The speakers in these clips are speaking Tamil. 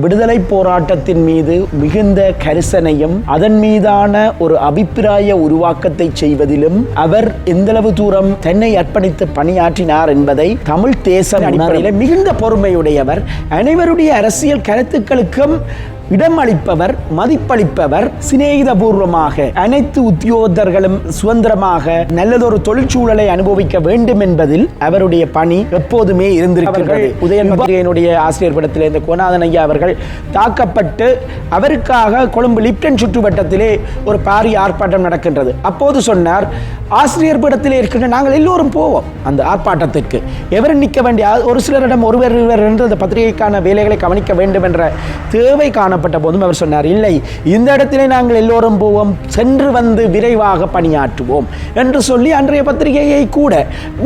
விடுதலை போராட்டத்தின் மீது மிகுந்த கரிசனையும் அதன் மீதான ஒரு அபிப்பிராய உருவாக்கத்தை செய்வதிலும் அவர் எந்தளவு தூரம் தன்னை அர்ப்பணித்து பணியாற்றினார் என்பதை தமிழ் தேசம் அடிப்படையில் மிகுந்த பொறுமையுடையவர். அனைவருடைய அரசியல் கருத்துக்களுக்கும் இடம் அளிப்பவர் மதிப்பளிப்பவர் சிநேகிதபூர்வமாக அனைத்து உத்தியோகத்தர்களும் சுதந்திரமாக நல்லதொரு தொழிற்சூழலை அனுபவிக்க வேண்டும் என்பதில் அவருடைய பணி எப்போதுமே இருந்திருக்கிறது உதயன் பத்திரிகையினுடைய ஆசிரியர் படத்திலே இந்த கோநாதன் ஐயா அவர்கள் தாக்கப்பட்டு அவருக்காக கொழும்பு லிப்டன் சுற்றுவட்டத்திலே ஒரு பாரிய ஆர்ப்பாட்டம் நடக்கின்றது. அப்போது சொன்னார் ஆசிரியர் படத்திலே இருக்கின்ற நாங்கள் எல்லோரும் போவோம். அந்த ஆர்ப்பாட்டத்திற்கு எவர் நிற்க வேண்டிய ஒரு சிலரிடம் ஒருவர் இருவர் என்று அந்த பத்திரிகைக்கான வேலைகளை கவனிக்க வேண்டும் என்ற தேவை காணப்பட்ட போதும் அவர் சொன்னார் இல்லை இந்த இடத்திலே நாங்கள் எல்லோரும் போவோம் சென்று வந்து விரைவாக பணியாற்றுவோம் என்று சொல்லி அன்றைய பத்திரிகையை கூட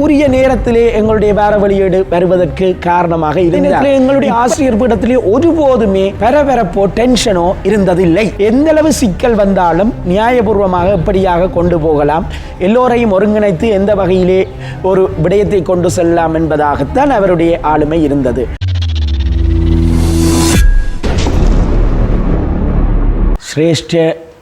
உரிய நேரத்திலே எங்களுடைய வேற வெளியீடு வருவதற்கு காரணமாக இருந்தார். எங்களுடைய ஆசிரியர் பீடத்திலே ஒருபோதுமே பரபரப்போ டென்ஷனோ இருந்ததில்லை. எந்த அளவு சிக்கல் வந்தாலும் நியாயபூர்வமாக எப்படியாக கொண்டு போகலாம் எல்லோரையும் ஒருங்கிணைத்து எந்த வகையிலே ஒரு விடயத்தை கொண்டு செல்லலாம் என்பதாகத்தான் அவருடைய ஆளுமை இருந்தது. சிரேஷ்ட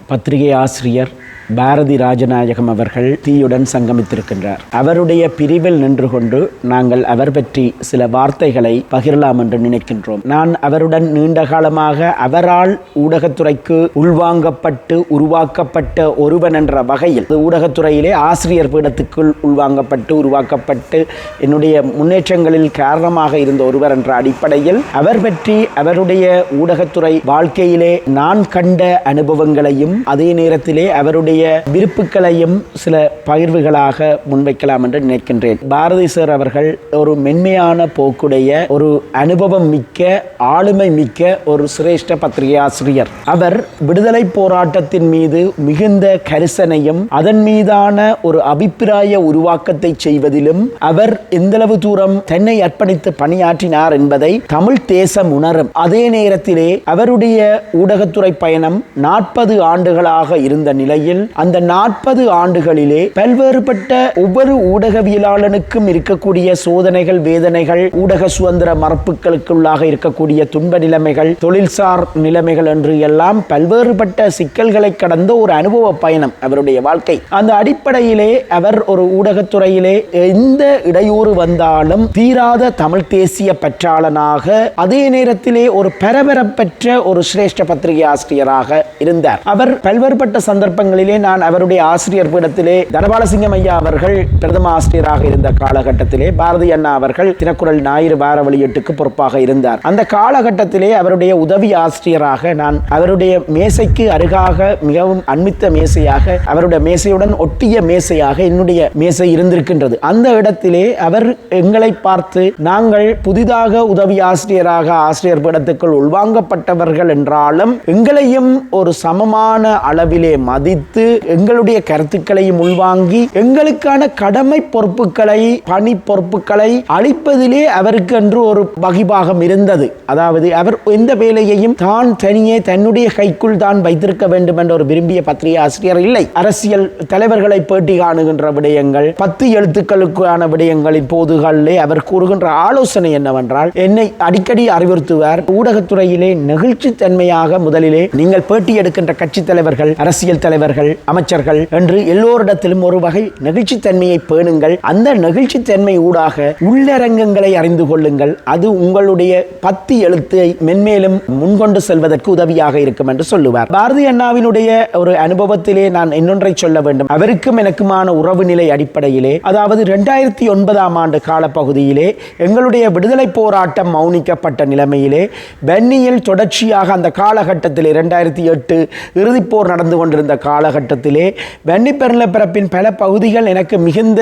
பத்திரிகை ஆசிரியர் பாரதி ராஜநாயகம் அவர்கள் தீயுடன் சங்கமித்திருக்கின்றார். அவருடைய பிரிவில் நின்று கொண்டு நாங்கள் அவர் பற்றி சில வார்த்தைகளை பகிரலாம் என்று நினைக்கின்றோம். நான் அவருடன் நீண்ட காலமாக அவரால் ஊடகத்துறைக்கு உள்வாங்கப்பட்டு உருவாக்கப்பட்ட ஒருவன் என்ற வகையில் ஊடகத்துறையிலே ஆசிரியர் பீடத்துக்குள் உள்வாங்கப்பட்டு உருவாக்கப்பட்டு என்னுடைய முன்னேற்றங்களில் காரணமாக இருந்த ஒருவர் என்ற அடிப்படையில் அவர் பற்றி அவருடைய ஊடகத்துறை வாழ்க்கையிலே நான் கண்ட அனுபவங்களையும் அதே நேரத்திலே அவருடைய விருப்புகளையும் சில பகிர்வுகளாக முன்வைக்கலாம் என்று நினைக்கின்றேன். பாரதி சார் அவர்கள் ஒரு மென்மையான போக்குடைய ஒரு அனுபவம் மிக்க ஆளுமை மிக்க ஒரு சிரேஷ்ட பத்திரிகையாசிரியர். அவர் விடுதலை போராட்டத்தின் மீது மிகுந்த கரிசனையும் அதன் மீதான ஒரு அபிப்பிராய உருவாக்கத்தை செய்வதிலும் அவர் எந்தளவு தூரம் தன்னை அர்ப்பணித்து பணியாற்றினார் என்பதை தமிழ் தேசம் உணரும். அதே நேரத்திலே அவருடைய ஊடகத்துறை பயணம் நாற்பது ஆண்டுகளாக இருந்த நிலையில் அந்த நாற்பது ஆண்டுகளிலே பல்வேறுபட்ட ஒவ்வொரு ஊடகவியலாளனுக்கும் இருக்கக்கூடிய சோதனைகள் வேதனைகள் ஊடக சுதந்திர மரப்புகளுக்குள்ளாக இருக்கக்கூடிய துன்ப நிலைமைகள் தொழில்சார் நிலைமைகள் என்று எல்லாம் பல்வேறுபட்ட சிக்கல்களை கடந்த ஒரு அனுபவ பயணம் அவருடைய வாழ்க்கை. அந்த அடிப்படையிலே அவர் ஒரு ஊடகத்துறையிலே எந்த இடையூறு வந்தாலும் தீராத தமிழ் தேசிய பற்றாளனாக அதே நேரத்திலே ஒரு பரபரப்பற்ற ஒரு சிரேஷ்ட பத்திரிகை ஆசிரியராக இருந்தார். அவர் பல்வேறுபட்ட சந்தர்ப்பங்களிலே நான் அவருடைய ஆசிரியர் பீடத்திலே தனபாலசிங்கம் ஐயா அவர்கள் பிரதம ஆசிரியராக இருந்த காலகட்டத்திலே பாரதி அண்ணா அவர்கள் தினக்குரல் ஞாயிறு வார வெளியீட்டுக்கு பொறுப்பாக இருந்தார். அந்த காலகட்டத்திலே அவருடைய உதவி ஆசிரியராக நான் அவருடைய மேசைக்கு அருகாக மிகவும் அண்மித்த மேசையாக அவருடைய மேசையுடன் ஒட்டிய மேசையாக என்னுடைய மேசை இருந்திருக்கின்றது. அந்த இடத்திலே அவர் எங்களை பார்த்து நாங்கள் புதிதாக உதவி ஆசிரியராக ஆசிரியர் பீடத்துக்குள் உள்வாங்கப்பட்டவர்கள் என்றாலும் எங்களையும் ஒரு சமமான அளவிலே மதித்து எங்களுடைய கருத்துக்களையும் உள்வாங்கி எங்களுக்கான கடமை பொறுப்புகளை பணி பொறுப்புகளை அளிப்பதிலே அவருக்கு என்று ஒரு வகிபாகம் இருந்தது. அதாவது அவர் எந்த வேலையையும் தான் தனியே தன்னுடைய கைக்குள் தான் வைத்திருக்க வேண்டும் என்ற ஒரு விரும்பிய பத்திரிகை ஆசிரியர் இல்லை. அரசியல் தலைவர்களை பேட்டி காணுகின்ற விடயங்கள் பத்து எழுத்துக்களுக்கான விடயங்களின் போதுகளிலே அவர் கூறுகின்ற ஆலோசனை என்னவென்றால் என்னை அடிக்கடி அறிவுறுத்துவார் ஊடகத்துறையிலே நெகிழ்ச்சி தன்மையாக முதலிலே நீங்கள் பேட்டி எடுக்கின்ற கட்சி தலைவர்கள் அரசியல் தலைவர்கள் அமைச்சர்கள் என்று எல்லோரிடத்திலும் ஒரு வகை நெகிழ்ச்சித்தன்மையை பேணுங்கள். அந்த நெகிழ்ச்சித்தன்மை ஊடாக உள்ளரங்கங்களை அறிந்து கொள்ளுங்கள். அது உங்களுடைய பத்தி எழுத்தை மென்மேலும் முன்கொண்டு செல்வதற்கு உதவியாக இருக்கும் என்று சொல்லுவார். பாரதி அண்ணாவினுடைய ஒரு அனுபவத்திலே நான் இன்னொன்றை சொல்ல வேண்டும். அவருக்கும் எனக்குமான உறவு நிலை அடிப்படையிலே அதாவது இரண்டாயிரத்தி ஒன்பதாம் ஆண்டு காலப்பகுதியிலே எங்களுடைய விடுதலை போராட்டம் மௌனிக்கப்பட்ட நிலைமையிலே பென்னியில் தொடர்ச்சியாக அந்த காலகட்டத்தில் இரண்டாயிரத்தி எட்டு இறுதிப்போர் நடந்து கொண்டிருந்த காலகட்டத்திலே வெண்ணி பிறப்பின் பல பகுதிகள் எனக்கு மிகுந்த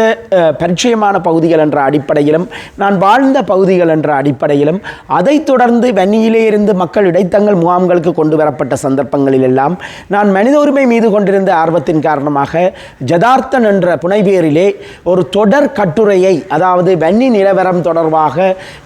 பரிச்சயமான பகுதிகள் என்ற அடிப்படையிலும் நான் வாழ்ந்த பகுதிகள் என்ற அடிப்படையிலும் அதைத் தொடர்ந்து வன்னியிலே இருந்து மக்கள் இடைத்தங்கள் முகாம்களுக்கு கொண்டு வரப்பட்ட சந்தர்ப்பங்களில் எல்லாம் நான் மனித உரிமை மீது கொண்டிருந்த ஆர்வத்தின் காரணமாக ஜதார்த்தன் என்ற புனைவேரிலே ஒரு தொடர் கட்டுரையை அதாவது வன்னி நிலவரம் தொடர்பாக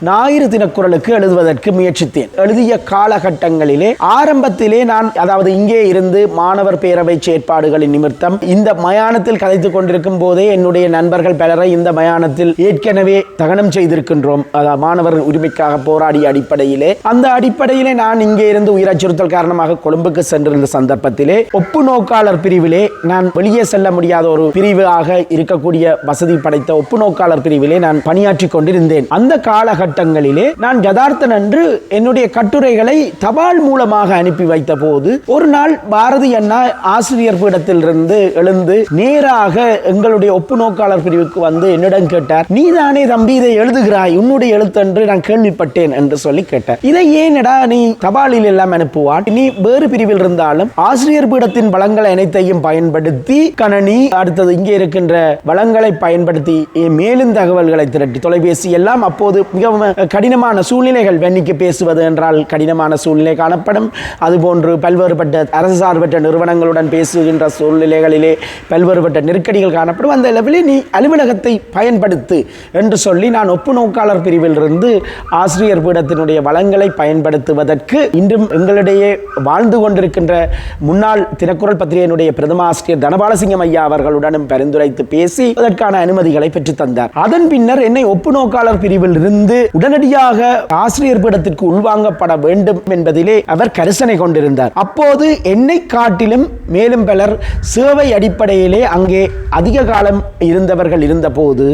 ஞாயிறு தினக்குரலுக்கு எழுதுவதற்கு முயற்சித்தேன். எழுதிய காலகட்டங்களிலே ஆரம்பத்திலே நான் அதாவது இங்கே இருந்து மாணவர் பேரவை செயற்பாடு செயற்பாடுகளின் நிமித்தம் இந்த மயானத்தில் கதைத்துக் கொண்டிருக்கும் போதே என்னுடைய நண்பர்கள் பலரை இந்த மயானத்தில் ஏற்கனவே தகனம் செய்திருக்கின்றோம். அதாவது மாணவர் உரிமைக்காக போராடிய அடிப்படையிலே. அந்த அடிப்படையிலே நான் இங்கே இருந்து உயிர் அச்சுறுத்தல் காரணமாக கொழும்புக்கு சென்றிருந்த சந்தர்ப்பத்திலே ஒப்பு நோக்காளர் பிரிவிலே நான் வெளியே செல்ல முடியாத ஒரு பிரிவாக இருக்கக்கூடிய வசதி படைத்த ஒப்பு நோக்காளர் பிரிவிலே நான் பணியாற்றி கொண்டிருந்தேன். அந்த காலகட்டங்களிலே நான் யதார்த்தன் என்று என்னுடைய கட்டுரைகளை தபால் மூலமாக அனுப்பி வைத்த போது ஒரு நாள் பாரதி அண்ணா ஆசிரியர் பீடத்திலிருந்து எழுந்து நேராக எங்களுடைய ஒப்பு நோக்காளர் பிரிவுக்கு வந்து என்னிடம் கேட்டார் நீதானே தம்பி இதை எழுதுகிறாய்? உன்னுடைய எழுத்தென்று நான் கேள்விப்பட்டேன் என்று சொல்லி கேட்டார். இதை ஏனடா நீ தபாலில் எல்லாம் அனுப்புவான் நீ வேறு பிரிவில் இருந்தாலும் ஆசிரியர் பீடத்தின் வளங்களை அனைத்தையும் பயன்படுத்தி கணனி அடுத்தது இங்கே இருக்கின்ற வளங்களை பயன்படுத்தி மேலும் தகவல்களை திரட்டி தொலைபேசி எல்லாம் அப்போது மிகவும் கடினமான சூழ்நிலைகள் வெண்ணிக்கு பேசுவது என்றால் கடினமான சூழ்நிலை காணப்படும். அதுபோன்று பல்வேறுபட்ட அரசு சார்பற்ற நிறுவனங்களுடன் பேசுகின்ற சூழ்நிலைகளிலே பல்வேறுபட்ட நெருக்கடிகள் காணப்படும். அந்த லெவலில் நீ அலுவலகத்தை பயன்படுத்து என்று சொல்லி நான் ஒப்பு நோக்காளர் பிரிவிலிருந்து ஆசிரியர் பீடத்தினுடைய வளங்களை பயன்படுத்துவதற்கு இன்றும் எங்களிடையே வாழ்ந்து கொண்டிருக்கின்ற முன்னாள் தினக்குரல் பத்திரிகையினுடைய பிரதம ஆசிரியர் தனபாலசிங்கம் ஐயா அவர்களுடனும் பரிந்துரைத்து பேசி அதற்கான அனுமதிகளை பெற்றுத் தந்தார். அதன் பின்னர் என்னை ஒப்பு நோக்காளர் பிரிவில் இருந்து உடனடியாக ஆசிரியர் பீடத்திற்கு உள்வாங்கப்பட வேண்டும் என்பதிலே அவர் கரிசனை கொண்டிருந்தார். அப்போது என்னை காட்டிலும் மேலும் பலர் சேவை அடிப்படையிலே அங்கே அதிக காலம் இருந்தவர்கள் இருந்தபோது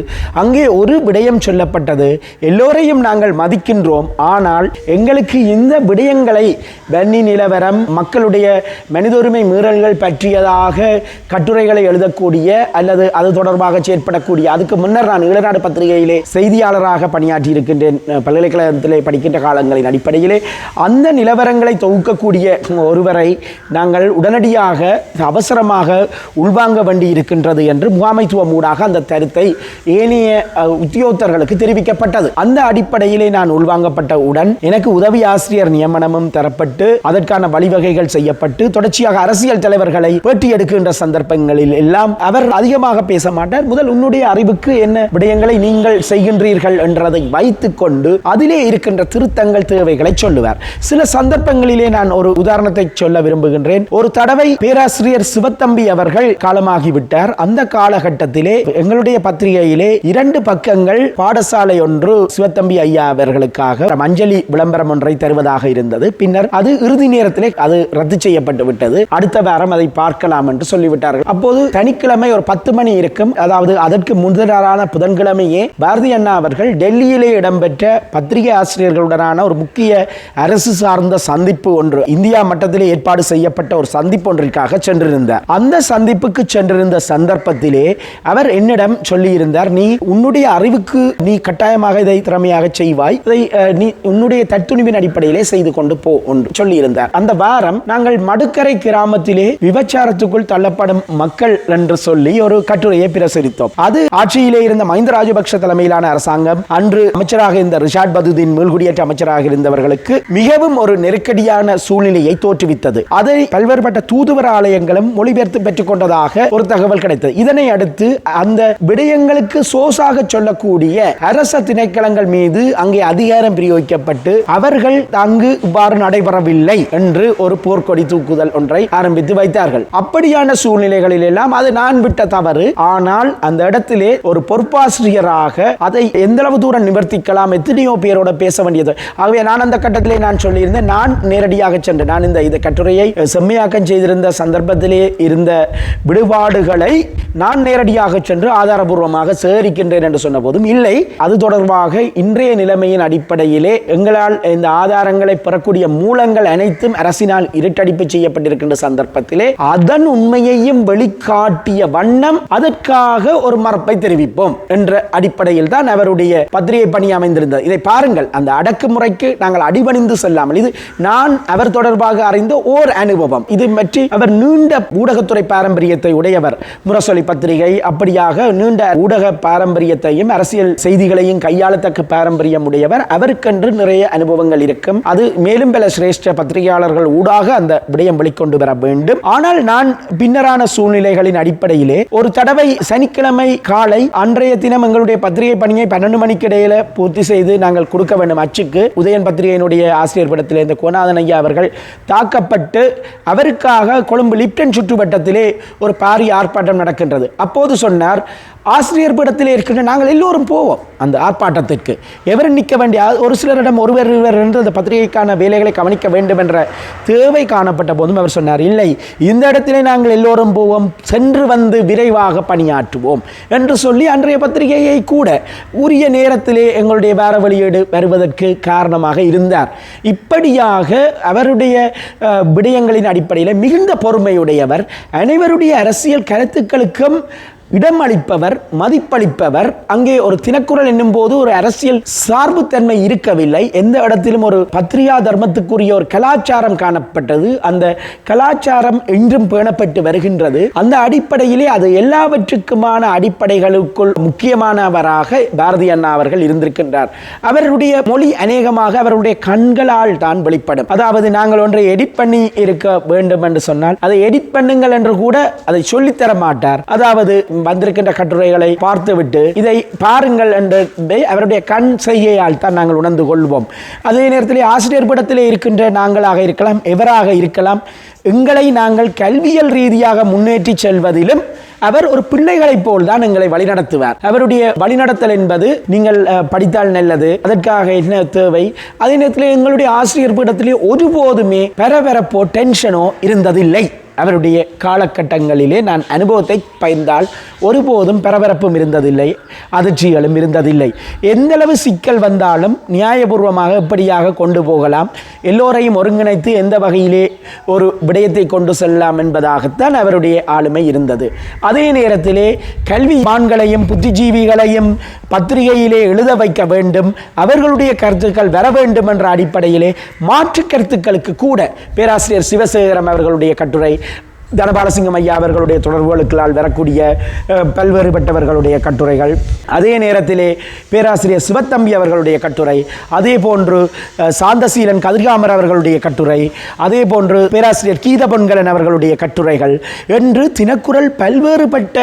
அங்கே ஒரு விடயம் சொல்லப்பட்டது. எல்லோரையும் நாங்கள் மதிக்கின்றோம். ஆனால் எங்களுக்கு இந்த விடயங்களை வன்னி நிலவரம் மக்களுடைய மனித உரிமை மீறல்கள் பற்றியதாக கட்டுரைகளை எழுதக்கூடிய அல்லது அது தொடர்பாக செயற்படக்கூடிய அதுக்கு முன்னர் நான் ஈழநாடு பத்திரிகையிலே செய்தியாளராக பணியாற்றி இருக்கின்றேன் பல்கலைக்கழகத்திலே படிக்கின்ற காலங்களின் அடிப்படையிலே. அந்த நிலவரங்களை தொகுக்கக்கூடிய ஒருவரை நாங்கள் உடனடியாக அவசரமாக உள்வாங்க வேண்டி இருக்கின்றது என்று முகாமைத்துவம் ஊடாக அந்த கருத்தை ஏனைய உத்தியோகத்தர்களுக்கு தெரிவிக்கப்பட்டது. அந்த அடிப்படையிலே நான் உள்வாங்கப்பட்ட உடன் எனக்கு உதவி ஆசிரியர் நியமனமும் தரப்பட்டு அதற்கான வழிவகைகள் செய்யப்பட்டு தொடர்ச்சியாக அரசியல் தலைவர்களை பேட்டி எடுக்கின்ற சந்தர்ப்பங்களில் எல்லாம் அவர் அதிகமாக பேச மாட்டார். முதல் உன்னுடைய அறிவுக்கு என்ன விடயங்களை நீங்கள் செய்கின்றீர்கள் என்றதை வைத்துக் கொண்டு அதிலே இருக்கின்ற திருத்தங்கள் தேவைகளை சொல்லுவார். சில சந்தர்ப்பங்களிலே நான் ஒரு உதாரணத்தை சொல்ல விரும்புகின்றேன். ஒரு தடவை பேராசிரியர் சிவத்தம்பி அவர்கள் காலமாகிவிட்டார். அந்த காலகட்டத்திலே எங்களுடைய பத்திரிகையிலே இரண்டு பக்கங்கள் பாடசாலை ஒன்று சிவத்தம்பி ஐயா அவர்களுக்காக அஞ்சலி விளம்பரம் ஒன்றை தருவதாக இருந்தது. பின்னர் அது இறுதி நேரத்திலே அது ரத்து செய்யப்பட்டு விட்டது. அடுத்த வாரம் அதை பார்க்கலாம் என்று சொல்லிவிட்டார்கள். அப்போது சனிக்கிழமை ஒரு பத்து மணி இருக்கும். அதாவது அதற்கு முதலான புதன்கிழமையே பாரதி அண்ணா அவர்கள் டெல்லியிலே இடம்பெற்ற பத்திரிகை ஆசிரியர்களுடனான ஒரு முக்கிய அரசு சார்ந்த சந்திப்பு ஒன்று இந்தியா மட்டத்திலே ஏற்பாடு செய்யப்பட்ட ஒரு சந்திப்பு ஒன்றிற்காக சென்றிருந்தார். அந்த சந்திப்புக்கு சென்றிருந்த சந்தர்ப்பத்திலே அவர் என்னிடம் சொல்லியிருந்தார் நீ உன்னுடைய அறிவுக்கு நீ கட்டாயமாக இதை திறமையாக செய்வாய். இதை நீ உன்னுடைய தத்துணிவின் அடிப்படையிலே செய்து கொண்டு போ என்று சொல்லியிருந்தார். அந்த வாரம் நாங்கள் மடுக்கரை கிராமத்திலே விபச்சாரத்துக்குள் தள்ளப்படும் மக்கள் என்று சொல்லி ஒரு கட்டுரையை பிரசுரித்தோம். அது ஆட்சியிலே இருந்த மஹிந்த ராஜபக்ஷ தலைமையிலான அரசாங்கம் அன்று அமைச்சராக இருந்த ரிஷாட் பதுதீன் மீள்குடியேற்ற அமைச்சராக இருந்தவர்களுக்கு மிகவும் ஒரு நெருக்கடியான சூழ்நிலையை தோற்றுவித்தது. அதை பல்வேறுபட்ட தூதுவர ஆலயங்களும் மொழிபெயர்த்து பெற்றுக்கொண்டதாக ஒரு தகவல் கிடைத்தது. இதனை அடுத்து அந்த விடயங்களுக்கு சோசாக சொல்லக்கூடிய அரச திணைக்களங்கள் மீது அங்கே அதிகாரம் பிரயோகிக்கப்பட்டு அவர்கள் அங்கு இவ்வாறு நடைபெறவில்லை என்று ஒரு போர்க்கொடி தூக்குதல் ஒன்றை ஆரம்பித்து வைத்தார்கள். அப்படியான சூழ்நிலைகளில் எல்லாம் அது நான் விட்ட தவறு. ஆனால் அந்த இடத்திலே ஒரு பொறுப்பாசிரியராக அதை எந்த அளவு தூரம் நிவர்த்திக்கலாம் எத்தனையோ பேரோட பேச வேண்டியது. ஆகவே நான் அந்த கட்டத்திலே நான் சொல்லியிருந்தேன் நான் நேரடியாக சென்று நான் இந்த இந்த கட்டுரையை செம்மையாக்கம் செய்திருந்த சந்தர்ப்பத்திலே இருந்த விடுபாடுகளை நான் நேரடியாக சென்று ஆதாரபூர்வமாக சேகரிக்கின்றேன் என்று சொன்ன போதும் இல்லை அது தொடர்பாக இன்றைய நிலைமையின் அடிப்படையிலே எங்களால் இந்த ஆதாரங்களை பெறக்கூடிய மூலங்கள் அனைத்தும் அரசினால் இருட்டடிப்பு செய்யப்பட்டிருக்கின்ற சந்தர்ப்பத்திலே அதன் உண்மையையும் வெளிக்காட்டிய வண்ணம் அதற்காக ஒரு மறுப்பை தெரிவிப்போம் என்ற அடிப்படையில் தான் அவருடைய பத்திரிகை பணி அமைந்திருந்தது. இதை பாருங்கள் அந்த அடக்குமுறைக்கு நாங்கள் அடிபணிந்து செல்லாமல் இது நான் அவர் தொடர்பாக அறிந்த ஓர் அனுபவம். இது பற்றி அவர் நீண்ட ஊடகத்துறை பாரம்பரியத்தை உடையவர். முரசொலி பத்திரிகை அப்படியாக நீண்ட ஊடக பாரம்பரியத்தையும் அரசியல் செய்திகளையும் கையாளத்தக்க பாரம்பரியம் உடையவர். அவருக்கென்று நிறைய அனுபவங்கள் இருக்கும். அது மேலும் பல சிரேஷ்ட பத்திரிகையாளர்கள் ஊடாக அந்த விடயம் வெளிக்கொண்டு வர வேண்டும். ஆனால் நான் பின்னரான சூழ்நிலைகளின் அடிப்படையிலே ஒரு தடவை சனிக்கிழமை காலை அன்றைய தினம் எங்களுடைய பத்திரிகை பணியை பன்னெண்டு மணிக்கு இடையில பூர்த்தி செய்து நாங்கள் கொடுக்க வேண்டும் அச்சுக்கு. உதயன் பத்திரிகையினுடைய ஆசிரியர் படத்தில் இந்த கோநாதன் ஐயா அவர்கள் தாக்கப்பட்டு அவருக்காக கொழும்பு லிப்டன் சுற்றுவட்டத்திலே ஒரு பாரிய ஆர்ப்பாட்டம் நடக்கின்றது. அப்போது சொன்னார் ஆசிரியர் பீடத்தில் இருக்கின்ற நாங்கள் எல்லோரும் போவோம் அந்த ஆர்ப்பாட்டத்திற்கு. எவர் நிற்க வேண்டிய ஒரு சிலரிடம் ஒருவர் இருவர் என்று அந்த பத்திரிகைக்கான வேலைகளை கவனிக்க வேண்டும் என்ற தேவை காணப்பட்ட போதும் அவர் சொன்னார் இல்லை இந்த இடத்திலே நாங்கள் எல்லோரும் போவோம் சென்று வந்து விரைவாக பணியாற்றுவோம் என்று சொல்லி அன்றைய பத்திரிகையை கூட உரிய நேரத்திலே எங்களுடைய வேற வெளியீடு வருவதற்கு காரணமாக இருந்தார். இப்படியாக அவருடைய விடயங்களின் அடிப்படையில் மிகுந்த பொறுமையுடையவர் அனைவருடைய அரசியல் கருத்துக்களுக்கும் இடம் அளிப்பவர் மதிப்பளிப்பவர் அங்கே ஒரு தினக்குரல் என்னும் போது ஒரு அரசியல் சார்புத்தன்மை இருக்கவில்லை. எந்த இடத்திலும் ஒரு பத்ரியா தர்மத்துக்குரிய ஒரு கலாச்சாரம் காணப்பட்டது. அந்த கலாச்சாரம் இன்றும் பேணப்பட்டு வருகின்றது. அந்த அடிப்படையிலே அது எல்லாவற்றுக்குமான அடிப்படைகளுக்குள் முக்கியமானவராக பாரதி அண்ணா அவர்கள் இருந்திருக்கின்றார். அவருடைய மொழி அநேகமாக அவருடைய கண்களால் தான் வெளிப்படும். அதாவது நாங்கள் ஒன்றை எடிட் பண்ணி இருக்க வேண்டும் என்று சொன்னால் அதை எடிட் பண்ணுங்கள் என்று கூட அதை சொல்லித்தர மாட்டார். அதாவது வந்திருக்கின்ற கட்டுரைகளை பார்த்துவிட்டு இதை பாருங்கள் என்றதை அவருடைய கண் செய்கையால் தான் நாங்கள் உணர்ந்து கொள்வோம். அதே நேரத்தில் ஆசிரியர் படத்திலே இருக்கின்ற நாங்களாக இருக்கலாம் எவராக இருக்கலாம் எங்களை நாங்கள் கல்வியல் ரீதியாக முன்னேற்றி செல்வதிலும் அவர் ஒரு பிள்ளைகளைப் போல் தான் எங்களை வழிநடத்துவார். அவருடைய வழிநடத்தல் என்பது நீங்கள் படித்தால் நல்லது அதற்காக என்ன தேவை? அதே நேரத்தில் எங்களுடைய ஆசிரியர் பீடத்திலே ஒருபோதுமே பரபரப்போ டென்ஷனோ இருந்ததில்லை. அவருடைய காலகட்டங்களிலே நான் அனுபவத்தை பயந்தால் ஒருபோதும் பரபரப்பும் இருந்ததில்லை அதிர்ச்சிகளும் இருந்ததில்லை. எந்தளவு சிக்கல் வந்தாலும் நியாயபூர்வமாக எப்படியாக கொண்டு போகலாம் எல்லோரையும் ஒருங்கிணைத்து எந்த வகையிலே ஒரு விடயத்தை கொண்டு செல்லலாம் என்பதாகத்தான் அவருடைய ஆளுமை இருந்தது. அதே நேரத்திலே கல்வி மான்களையும் புத்திஜீவிகளையும் பத்திரிகையிலே எழுத வைக்க வேண்டும் அவர்களுடைய கருத்துக்கள் வர வேண்டும் என்ற அடிப்படையிலே மாற்று கருத்துக்களுக்கு கூட பேராசிரியர் சிவசேகரம் அவர்களுடைய கட்டுரை தனபாலசிங்கம் ஐயா அவர்களுடைய தொடர்புகளுக்களால் வரக்கூடிய பல்வேறுபட்டவர்களுடைய கட்டுரைகள். அதே நேரத்திலே பேராசிரியர் சிவத்தம்பி அவர்களுடைய கட்டுரை. அதே போன்று சாந்தசீலன் கதிர்காமர் அவர்களுடைய கட்டுரை. அதே போன்று பேராசிரியர் கீத பொன்கலன் அவர்களுடைய கட்டுரைகள். என்று தினக்குரல் பல்வேறுபட்ட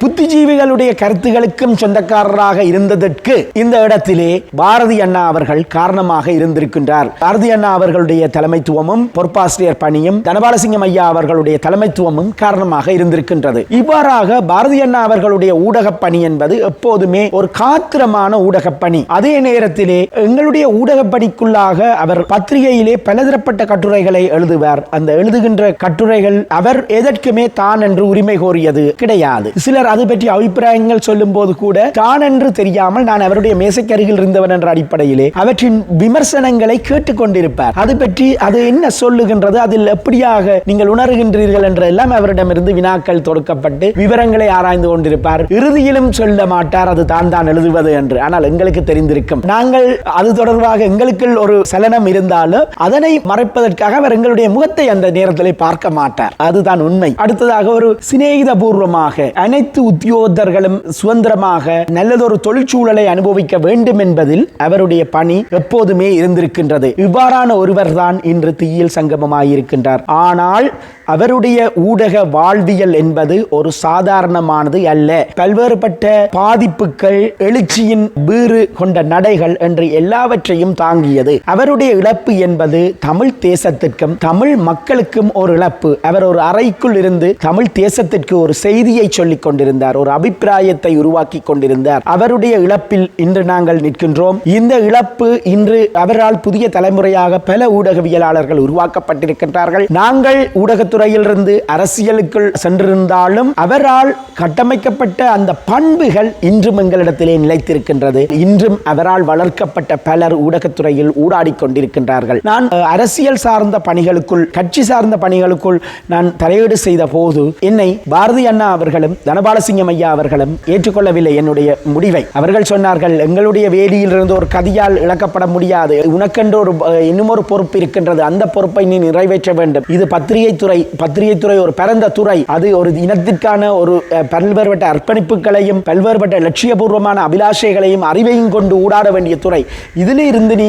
புத்திஜீவிகளுடைய கருத்துகளுக்கும் சொந்தக்காரராக இருந்ததற்கு இந்த இடத்திலே பாரதி அண்ணா அவர்கள் காரணமாக இருந்திருக்கின்றார். பாரதி அண்ணா அவர்களுடைய தலைமைத்துவமும் பொறுப்பாசிரியர் பணியும் தனபாலசிங்கம் ஐயா அவர்களுடைய தலைமைத்துவமும் காரணமாக இருந்திருக்கின்றது. இவ்வாறாக பாரதி அண்ணா அவர்களுடைய ஊடக பணி என்பது எப்போதுமே ஒரு காத்திரமான ஊடக பணி. அதே நேரத்திலே எங்களுடைய ஊடக பணிக்குள்ளாக அவர் பத்திரிகையிலே பலதரப்பட்ட கட்டுரைகளை எழுதுவார். அந்த எழுதுகின்ற கட்டுரைகள் அவர் எதற்குமே தான் என்று உரிமை கோரியது கிடையாது. சிலர் அது பற்றி அபிப்பிராயங்கள் சொல்லும் போது கூட தான் என்று தெரியாமல் நான் அவருடைய மேசைக்கருகில் இருந்தவன் என்ற அடிப்படையிலே அவற்றின் விமர்சனங்களை கேட்டுக்கொண்டிருப்பார். அது பற்றி அது என்ன சொல்லுகின்றது அதில் எப்படியாக நீங்கள் உணர்கின்றீர்கள் கேள்விகள் என்ற எல்லாம் அவரிடமிருந்து வினாக்கள் தொடுக்கப்பட்டு விவரங்களை ஆராய்ந்து கொண்டிருப்பார். இறுதியிலும் சொல்ல மாட்டார் அது தான் தான் எழுதுவது என்று. ஆனால் எங்களுக்கு தெரிந்திருக்கும். நாங்கள் அது தொடர்பாக எங்களுக்குள் ஒரு சலனம் இருந்தாலும் அதனை மறைப்பதற்காக அவர் எங்களுடைய முகத்தை அந்த நேரத்தில் பார்க்க மாட்டார். அதுதான் உண்மை. அடுத்ததாக ஒரு சிநேகித பூர்வமாக அனைத்து உத்தியோகர்களும் சுதந்திரமாக நல்லதொரு தொழிற்சூழலை அனுபவிக்க வேண்டும் என்பதில் அவருடைய பணி எப்போதுமே இருந்திருக்கின்றது. இவ்வாறான ஒருவர் தான் இன்று தீயில் சங்கமமாயிருக்கின்றார். ஆனால் அவருடைய ஊடக வாழ்வியல் என்பது ஒரு சாதாரணமானது அல்ல. பல்வேறுபட்ட பாதிப்புகள் எழுச்சியின் வீறு கொண்ட நடைகள் என்று எல்லாவற்றையும் தாங்கியது. அவருடைய இழப்பு என்பது தமிழ் தேசத்திற்கும் தமிழ் மக்களுக்கும் ஒரு இழப்பு. அவர் ஒரு அறைக்குள் இருந்து தமிழ் தேசத்திற்கு ஒரு செய்தியை சொல்லிக் கொண்டிருந்தார் ஒரு அபிப்பிராயத்தை உருவாக்கி கொண்டிருந்தார். அவருடைய இழப்பில் இன்று நாங்கள் நிற்கின்றோம். இந்த இழப்பு இன்று அவரால் புதிய தலைமுறையாக பல ஊடகவியலாளர்கள் உருவாக்கப்பட்டிருக்கின்றார்கள். நாங்கள் ஊடகத்துறையில் ஊடகத்துறையிலிருந்து அரசியலுக்குள் சென்றிருந்தாலும் அவரால் கட்டமைக்கப்பட்ட அந்த பண்புகள் இன்றும் எங்களிடத்திலே நிலைத்திருக்கின்றது. இன்றும் அவரால் வளர்க்கப்பட்ட பலர் ஊடகத்துறையில் ஊடாடிக் கொண்டிருக்கின்றார்கள். நான் அரசியல் சார்ந்த பணிகளுக்குள் கட்சி சார்ந்த பணிகளுக்குள் நான் தலையீடு செய்த போது என்னை பாரதி அண்ணா அவர்களும் தனபாலசிங்கம் ஐயா அவர்களும் ஏற்றுக்கொள்ளவில்லை என்னுடைய முடிவை. அவர்கள் சொன்னார்கள் எங்களுடைய வேலியிலிருந்து ஒரு கதியால் இழக்கப்பட முடியாது. உனக்கென்று ஒரு இன்னும் ஒரு பொறுப்பு இருக்கின்றது. அந்த பொறுப்பை நீ நிறைவேற்ற வேண்டும். இது பத்திரிகை துறை பத்திரிகை துறை ஒரு பரந்த துறை. அது ஒரு இனத்திற்கான ஒரு பல்வேறுபட்ட அர்ப்பணிப்புகளையும் பல்வேறுபட்ட லட்சியபூர்வமான அபிலாஷைகளையும் அறிவையும் கொண்டு ஊடாட வேண்டிய துறை. இதில் இருந்து நீ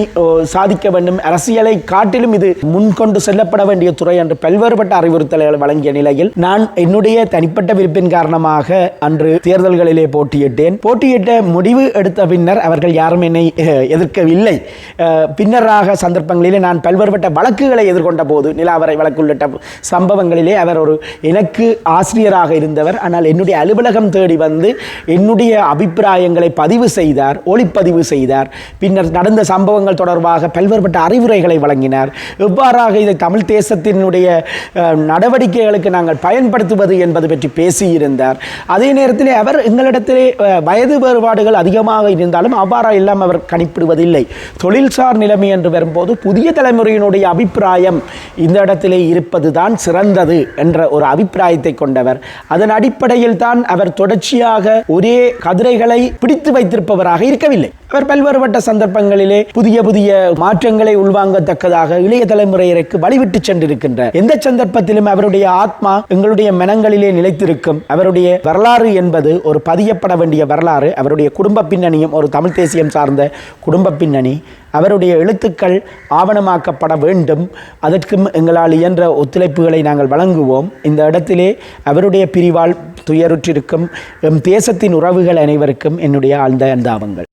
சாதிக்க வேண்டும். அரசியலை காட்டிலும் இது முன்கொண்டு செல்லப்பட வேண்டிய துறை என்று பல்வேறுபட்ட அறிவுறுத்தல்கள் வழங்கிய நிலையில் நான் என்னுடைய தனிப்பட்ட விருப்பின் காரணமாக அன்று தேர்தல்களிலே போட்டியிட்டேன். போட்டியிட்ட முடிவு எடுத்த பின்னர் அவர்கள் யாரும் என்னை எதிர்க்கவில்லை. பின்னராக சந்தர்ப்பங்களிலே நான் பல்வேறுபட்ட வழக்குகளை எதிர்கொண்ட போது நிலாவரை வழக்கு உள்ளிட்ட உண்மையிலே அவர் ஒரு எனக்கு ஆசிரியராக இருந்தவர். ஆனால் என்னுடைய அலுவலகம் தேடி வந்து என்னுடைய அபிப்பிராயங்களை பதிவு செய்தார் ஒளிப்பதிவு செய்தார். பின்னர் நடந்த சம்பவங்கள் தொடர்பாக பல்வேறுபட்ட அறிவுரைகளை வழங்கினார். எவ்வாறாக இதை தமிழ் தேசத்தினுடைய நடவடிக்கைகளுக்கு நாங்கள் பயன்படுத்துவது என்பது பற்றி பேசியிருந்தார். அதே நேரத்தில் அவர் எங்களிடத்திலே வயது வேறுபாடுகள் அதிகமாக இருந்தாலும் அவ்வாறா எல்லாம் அவர் கணிப்பிடுவதில்லை. தொழில்சார் நிலைமை என்று வரும்போது புதிய தலைமுறையினுடைய அபிப்பிராயம் இந்த இடத்திலே இருப்பதுதான் சிறந்தது என்ற ஒரு அபிப்பிராயத்தை கொண்டவர். அதன் அடிப்படையில் தான் அவர் தொடர்ச்சியாக ஒரே கதிரைகளை பிடித்து வைத்திருப்பவராக இருக்கவில்லை. அவர் பல்வேறுபட்ட சந்தர்ப்பங்களிலே புதிய புதிய மாற்றங்களை உள்வாங்கத்தக்கதாக இளைய தலைமுறையினருக்கு வழிவிட்டு சென்றிருக்கின்ற எந்த சந்தர்ப்பத்திலும் அவருடைய ஆத்மா எங்களுடைய மனங்களிலே நிலைத்திருக்கும். அவருடைய வரலாறு என்பது ஒரு பதியப்பட வேண்டிய வரலாறு. அவருடைய குடும்ப பின்னணியும் ஒரு தமிழ் தேசியம் சார்ந்த குடும்ப பின்னணி. அவருடைய எழுத்துக்கள் ஆவணமாக்கப்பட வேண்டும். அதற்கும் எங்களால் இயன்ற ஒத்துழைப்புகளை நாங்கள் வழங்குவோம். இந்த இடத்திலே அவருடைய பிரிவால் துயருற்றிருக்கும் எம் தேசத்தின் உறவுகள் அனைவருக்கும் என்னுடைய ஆழ்ந்த அந்தாபங்கள்